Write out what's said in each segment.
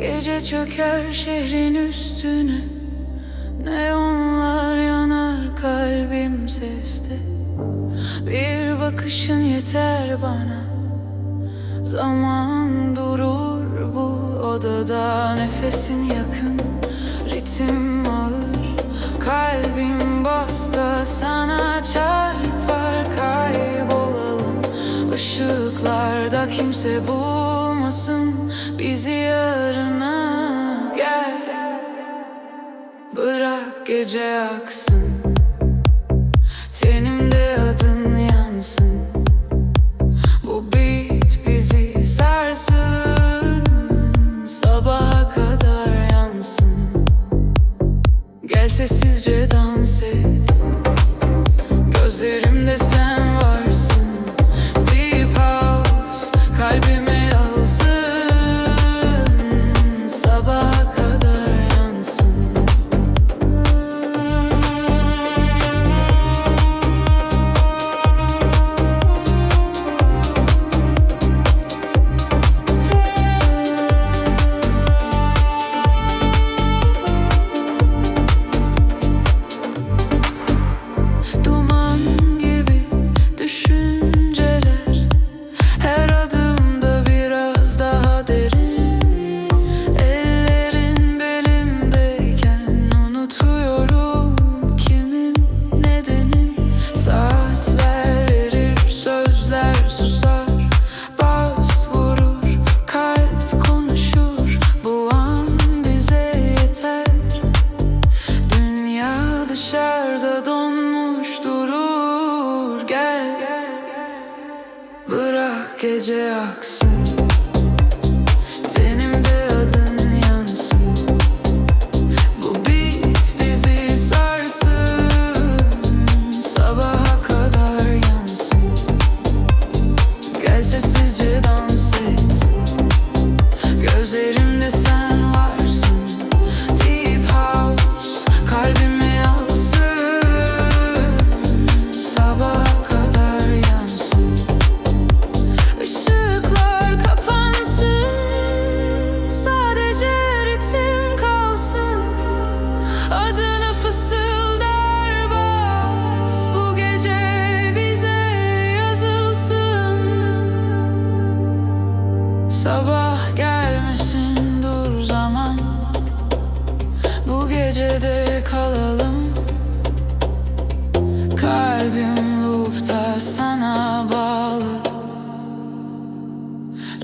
Gece çöker şehrin üstüne. Neonlar yanar kalbim seste. Bir bakışın yeter bana. Zaman durur bu odada Nefesin yakın, ritim ağır. Kalbim basta sana çarpar Kaybolalım. Işıklarda Kimse bulmasın bizi yarına Gel. Bırak gece aksın Tenimde adın yansın. Bu beat bizi sarsın. Sabaha kadar yansın. Gel sessizce dans et dışarıda donmuş durur Gel. Bırak gece aksın. Tenimde adın yansın. Bu beat bizi sarsın. Sabaha kadar yansın. Gel sessizce dans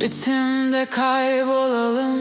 Ritimde kaybolalım